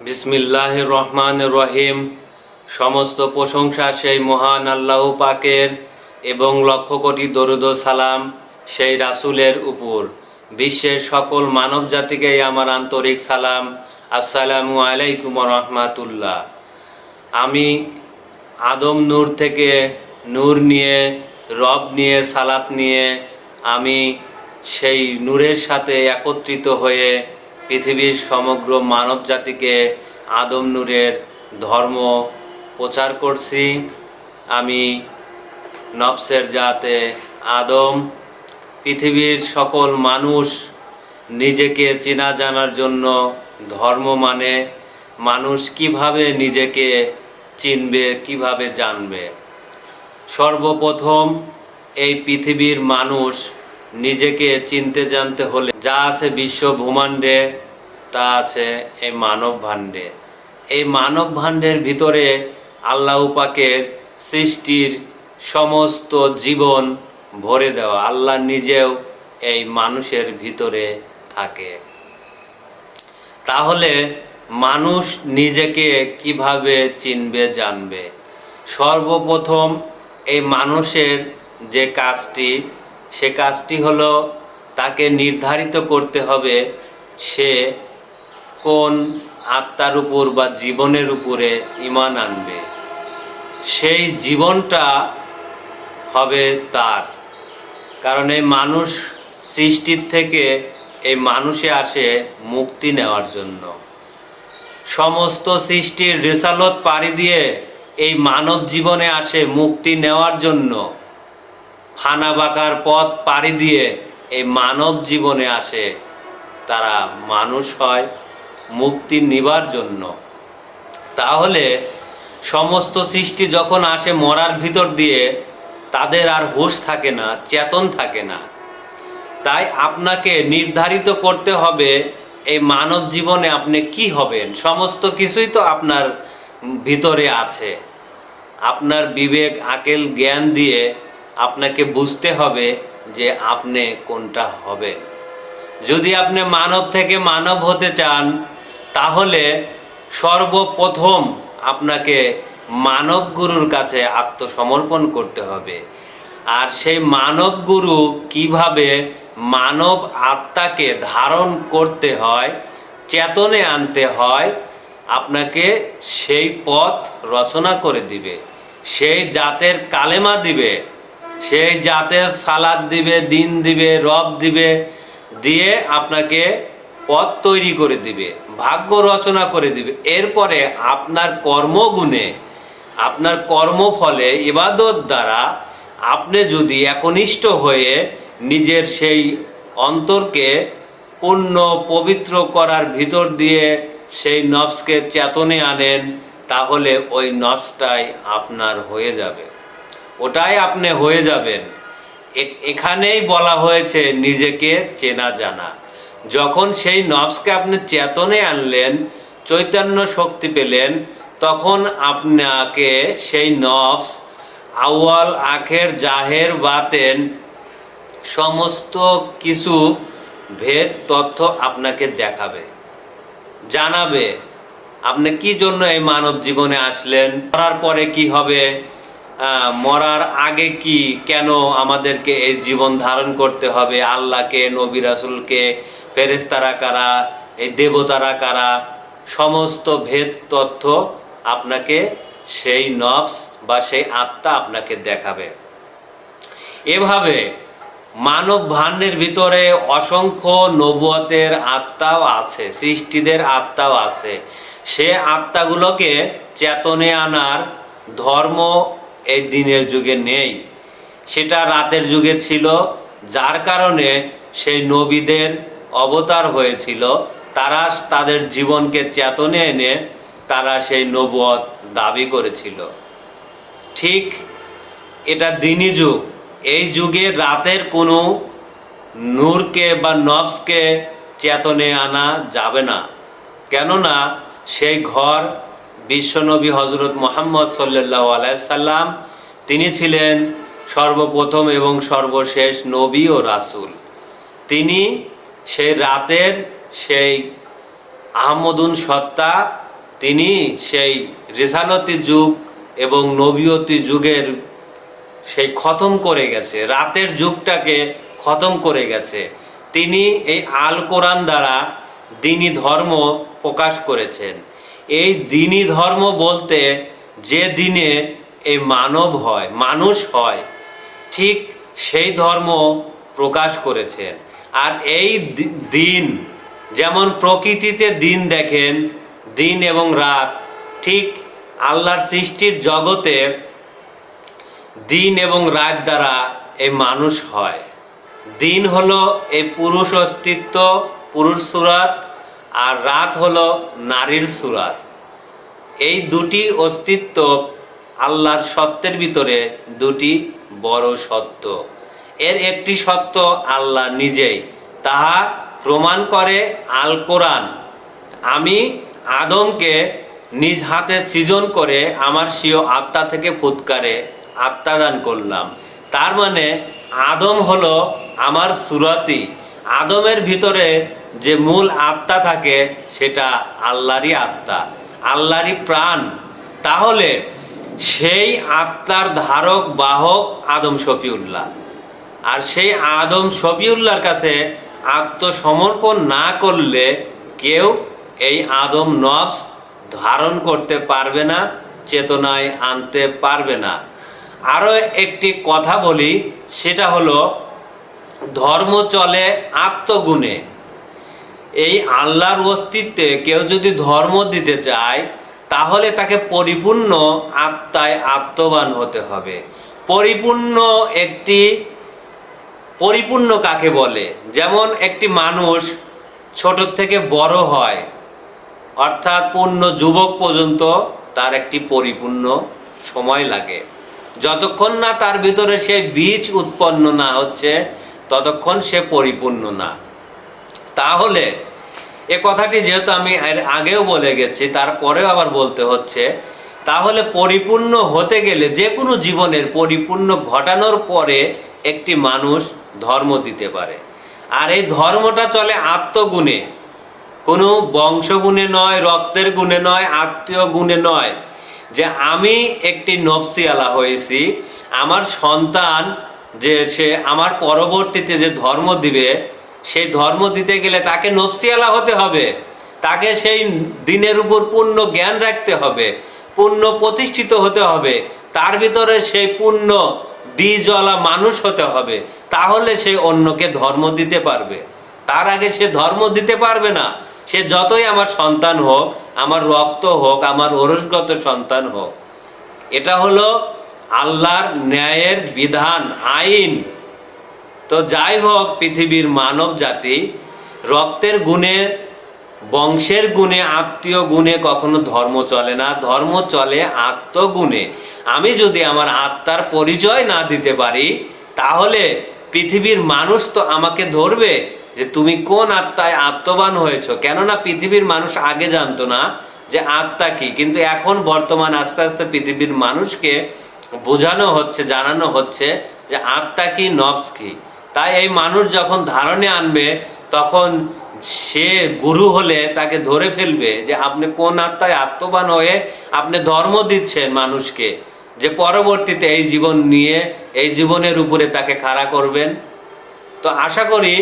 বিসমিল্লাহ রহমান রহিম। সমস্ত প্রশংসা সেই মহান আল্লাহ পাকের এবং লক্ষ কোটি দরুদ সালাম সেই রাসূলের উপর। বিশ্বের সকল মানব জাতিকেই আমার আন্তরিক সালাম। আসসালামু আলাইকুম রহমাতুল্লাহ। আমি আদম নূর থেকে নূর নিয়ে, রব নিয়ে, সালাত নিয়ে আমি সেই নূরের সাথে একত্রিত হয়ে পৃথিবীর সমগ্র মানব জাতিকে আদম নূরের ধর্ম প্রচার করছি। আমি নফসের জাতে আদম। পৃথিবীর সকল মানুষ নিজেকে চেনা জানার জন্য ধর্ম মানে মানুষ কীভাবে নিজেকে চিনবে, কীভাবে জানবে? সর্বপ্রথম এই পৃথিবীর মানুষ নিজেকে চিনতে জানতে হলে যা আছে বিশ্ব ব্রহ্মাণ্ডে, তা আছে এই মানব ভাণ্ডে। এই মানব ভাণ্ডের ভিতরে আল্লাহ পাকের সৃষ্টির সমস্ত জীবন ভরে দেওয়া। আল্লাহ নিজেও এই মানুষের ভিতরে থাকে। তাহলে মানুষ নিজেকে কীভাবে চিনবে, জানবে? সর্বপ্রথম এই মানুষের যে কাজটি সে কাজটি হলো তাকে নির্ধারিত করতে হবে সে কোন আত্মার উপর বা জীবনের উপরে ইমান আনবে। সেই জীবনটা হবে তার। কারণ এই মানুষ সৃষ্টির থেকে এই মানুষে আসে মুক্তি নেওয়ার জন্য। সমস্ত সৃষ্টির রেসালত পাড়ি দিয়ে এই মানব জীবনে আসে মুক্তি নেওয়ার জন্য। ফানা বাঁকার পথ পাড়ি দিয়ে এই মানব জীবনে আসে। তারা মানুষ হয় মুক্তি নিবার জন্য। তাহলে সমস্ত সৃষ্টি যখন আসে মরার ভিতর দিয়ে, তাদের আর হুঁশ থাকে না, চেতন থাকে না। তাই আপনাকে নির্ধারিত করতে হবে এই মানব জীবনে আপনি কি হবেন। সমস্ত কিছুই তো আপনার ভিতরে আছে। আপনার বিবেক, আকেল, জ্ঞান দিয়ে আপনাকে বুঝতে হবে যে আপনি কোনটা হবেন। যদি আপনি মানব থেকে মানব হতে চান, তাহলে সর্বপ্রথম আপনাকে মানব গুরুর কাছে আত্মসমর্পণ করতে হবে। আর সেই মানব গুরু কীভাবে মানব আত্মাকে ধারণ করতে হয়, চেতনে আনতে হয়, আপনাকে সেই পথ রচনা করে দিবে। সেই জাতের কালেমা দিবে। সেই জাতের সালাদ দিবে, দিন দিবে, রব দিবে, দিয়ে আপনাকে পথ তৈরি করে দিবে, ভাগ্য রচনা করে দিবে। এরপরে আপনার কর্মগুণে, আপনার কর্মফলে, ইবাদত দ্বারা আপনি যদি একনিষ্ঠ হয়ে নিজের সেই অন্তরকে পূর্ণ পবিত্র করার ভিতর দিয়ে সেই নফসকে চেতনে আনেন, তাহলে ওই নফসটাই আপনার হয়ে যাবে। ওটাই আপনি হয়ে যাবেন। এখানেই বলা হয়েছে, নিজেকে চেনা জানা। যখন সেই নফসকে আপনি চেতনে আনলেন, চৈতন্য শক্তি পেলেন, তখন আপনাকে সেই নফস আউয়াল, আখের, জাহের, বাতেন সমস্ত কিছু ভেদ, তথ্য আপনাকে দেখাবে, জানাবে। আপনি কি জন্য এই মানব জীবনে আসলেন? মরার পরে কি হবে? মরার আগে কি কেন আমাদেরকে এই জীবন ধারণ করতে হবে? আল্লাহকে, নবী রাসুলকে ফেরেস্তারা কারা, এই দেবতারা কারা, সমস্ত ভেদ তথ্য আপনাকে সেই নফস বা সেই আত্মা আপনাকে দেখাবে। এভাবে মানব ভাণ্ডের ভিতরে অসংখ্য নবুয়তের আত্মাও আছে, সৃষ্টিদের আত্মাও আছে। সে আত্মাগুলোকে চেতনে আনার ধর্ম এই দিনের যুগে নেই। সেটা রাতের যুগে ছিল, যার কারণে সেই নবীদের অবতার হয়েছিল। তারা তাদের জীবনকে চেতনে এনে তারা সেই নবুয়ত দাবি করেছিল। ঠিক এটা দিনই যুগ। এই যুগে রাতের কোনো নূরকে বা নবসকে চেতনে আনা যাবে না। কেননা সেই ঘর বিশ্বনবী হজরত মোহাম্মদ সাল্লাহ আলাইসাল্লাম তিনি ছিলেন সর্বপ্রথম এবং সর্বশেষ নবী ও রাসূল। তিনি সেই রাতের সেই আহমদুন সত্তা, তিনি সেই রেসালতি যুগ এবং নবীয়তি যুগের সেই খতম করে গেছে, রাতের যুগটাকে খতম করে গেছে। তিনি এই আল কোরআন দ্বারা দিনী ধর্ম প্রকাশ করেছেন। এই দিনী ধর্ম বলতে যে দিনে এই মানব হয়, মানুষ হয়, ঠিক সেই ধর্ম প্রকাশ করেছেন আর এই দিন, যেমন প্রকৃতিতে দিন দেখেন, দিন এবং রাত, ঠিক আল্লাহর সৃষ্টির জগতে দিন এবং রাত দ্বারা এই মানুষ হয়। দিন হলো এই পুরুষ অস্তিত্ব, পুরুষ সুরাত আর রাত হলো নারীর সুরাত এই দুটি অস্তিত্ব আল্লাহর সত্যের ভিতরে দুটি বড় সত্য। এর একটি সত্য আল্লাহ নিজেই। তাহা প্রমাণ করে আল কোরআন আমি আদমকে নিজ হাতে সৃজন করে আমার স্বীয় আত্মা থেকে ফুৎকারে আত্মা দান করলাম। তার মানে আদম হলো আমার সুরাতি। আদমের ভিতরে যে মূল আত্মা থাকে সেটা আল্লাহরই আত্মা, আল্লাহরই প্রাণ। তাহলে সেই আত্মার ধারক, বাহক আদম শফিউল্লাহ। আর সেই আদম শফিউল্লাহর কাছে আত্মসমর্পণ না করলে কেউ এই আদম নফস ধারণ করতে পারবে না, চেতনায় আনতে পারবে না। আরও একটি কথা বলি, সেটা হলো ধর্ম চলে আত্মগুণে। এই আল্লাহর অস্তিত্বে কেউ যদি ধর্ম দিতে চায়, তাহলে তাকে পরিপূর্ণ আত্মায় আত্মবান হতে হবে। পরিপূর্ণ একটি, পরিপূর্ণ কাকে বলে? যেমন একটি মানুষ ছোট থেকে বড় হয়, অর্থাৎ পূর্ণ যুবক পর্যন্ত তার একটি পরিপূর্ণ সময় লাগে। যতক্ষণ না তার ভিতরে সে বীজ উৎপন্ন না হচ্ছে, ততক্ষণ সে পরিপূর্ণ না। তাহলে এ কথাটি যেহেতু আমি আগেও বলে গেছি, তারপরেও আবার বলতে হচ্ছে, তাহলে পরিপূর্ণ হতে গেলে যে কোনো জীবনের পরিপূর্ণ ঘটানোর পরে একটি মানুষ ধর্ম দিতে পারে। আর এই ধর্মটা চলে আত্মগুণে। কোনো বংশগুণে নয়, রক্তের গুণে নয়, আত্মীয় গুণে নয়। যে আমি একটি নফসিয়ালা হয়েছি, আমার সন্তান যে সে আমার পরবর্তীতে যে ধর্ম দিবে সেই ধর্ম দিতে গেলে তাকে নফসিয়ালা হতে হবে। তাকে সেই দিনের উপর পূর্ণ জ্ঞান রাখতে হবে, পূর্ণ প্রতিষ্ঠিত হতে হবে। তার ভিতরে সেই পূর্ণ বীজওয়ালা মানুষ হতে হবে। তাহলে সে অন্যকে ধর্ম দিতে পারবে। তার আগে সে ধর্ম দিতে পারবে না। সে যতই আমার সন্তান হোক, আমার রক্ত হোক, আমার ওরসগত সন্তান হোক। এটা হলো আল্লাহর ন্যায়ের বিধান, আইন। তো যাই হোক, পৃথিবীর মানব জাতি রক্তের গুণে, বংশের গুণে, আত্মীয় গুণে কখনো ধর্ম চলে না। ধর্ম চলে আত্মগুণে। আমি যদি আমার আত্মার পরিচয় না দিতে পারি, তাহলে পৃথিবীর মানুষ তো আমাকে ধরবে যে তুমি কোন আত্মায় আত্মবান হয়েছো। কেননা পৃথিবীর মানুষ আগে জানতো না যে আত্মা কি। কিন্তু এখন বর্তমান আস্তে আস্তে পৃথিবীর মানুষকে বোঝানো হচ্ছে, জানানো হচ্ছে যে আত্মা কি নবস কি। তাই এই মানুষ যখন ধারণে আনবে, তখন সে গুরু হলে তাকে ধরে ফেলবে যে আপনি কোন আত্মায় আত্মবান হয়ে আপনি ধর্ম দিচ্ছেন মানুষকে, যে পরবর্তীতে এই জীবন নিয়ে, এই জীবনের উপরে তাকে খাড়া করবেন। তো আশা করি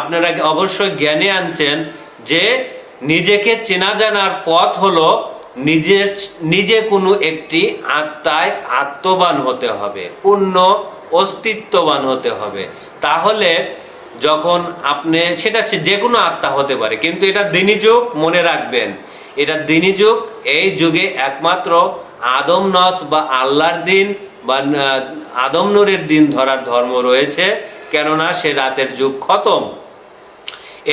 আপনারা অবশ্যই জ্ঞানে আনছেন যে নিজেকে চেনা জানার পথ হলো নিজের, নিজে কোনো একটি আত্মায় আত্মবান হতে হবে, পূর্ণ অস্তিত্ববান হতে হবে। তাহলে যখন আপনি, সেটা যে কোনো আত্মা হতে পারে, কিন্তু এটা দিনী যুগ, মনে রাখবেন, এটা দিনী যুগ, এই যুগে একমাত্র আদম নস বা আল্লাহর দিন বা আদম নূরের দিন ধরার ধর্ম রয়েছে, কেননা সে রাতের যুগ খতম।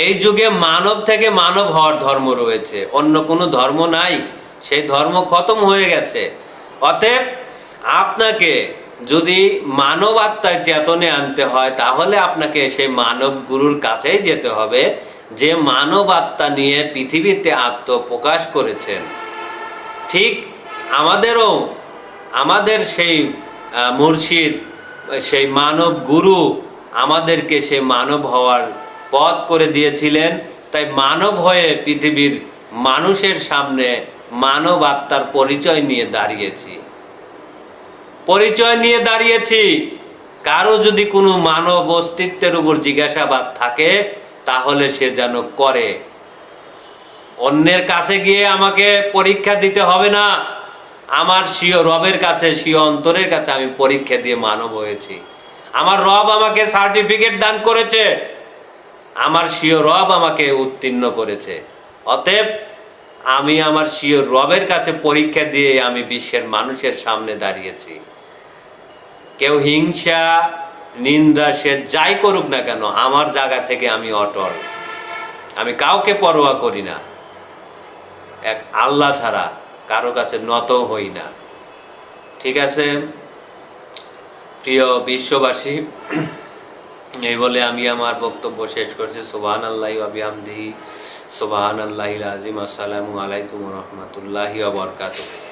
এই যুগে মানব থেকে মানব হওয়ার ধর্ম রয়েছে, অন্য কোনো ধর্ম নাই, সেই ধর্ম খতম হয়ে গেছে। অতএব আপনাকে যদি মানব আত্মায় চেতনে আনতে হয়, তাহলে আপনাকে সেই মানব গুরুর কাছেই যেতে হবে, যে মানব আত্মা নিয়ে পৃথিবীতে আত্মপ্রকাশ করেছেন। ঠিক আমাদেরও, আমাদের সেই মুর্শিদ, সেই মানব গুরু আমাদেরকে সেই মানব হওয়ার পথ করে দিয়েছিলেন। তাই মানব হয়ে পৃথিবীর মানুষের সামনে মানব আত্মার পরিচয় নিয়ে দাঁড়িয়েছি। পরিচয় নিয়ে দাঁড়িয়েছি। কারও যদি কোনো মানব অস্তিত্বের উপর জিজ্ঞাসাবাদ থাকে, তাহলে সে যেন করে। অন্যের কাছে গিয়ে আমাকে পরীক্ষা দিতে হবে না। আমার স্বীয় রবের কাছে, স্বীয় অন্তরের কাছে আমি পরীক্ষা দিয়ে মানব হয়েছি। আমার রব আমাকে সার্টিফিকেট দান করেছে। আমার স্বীয় রব আমাকে উত্তীর্ণ করেছে। অতএব, আমি আমার স্বীয় রবের কাছে পরীক্ষা দিয়ে আমি বিশ্বের মানুষের সামনে দাঁড়িয়েছি। কেউ হিংসা, নিন্দা, সে যাই করুক না কেন, আমার জায়গা থেকে আমি অটল। আমি কাউকে পরোয়া করি না। এক আল্লাহ ছাড়া কারও কাছে নত হই না। ঠিক আছে? প্রিয় বিশ্ববাসী, এই বলে আমি আমার বক্তব্য শেষ করছি। সোবাহান আল্লাহ আবিহামদি সোবাহান আল্লাহ আজিম আসসালামু আলাইকুম রহমতুল্লাহি আবরকাতুহ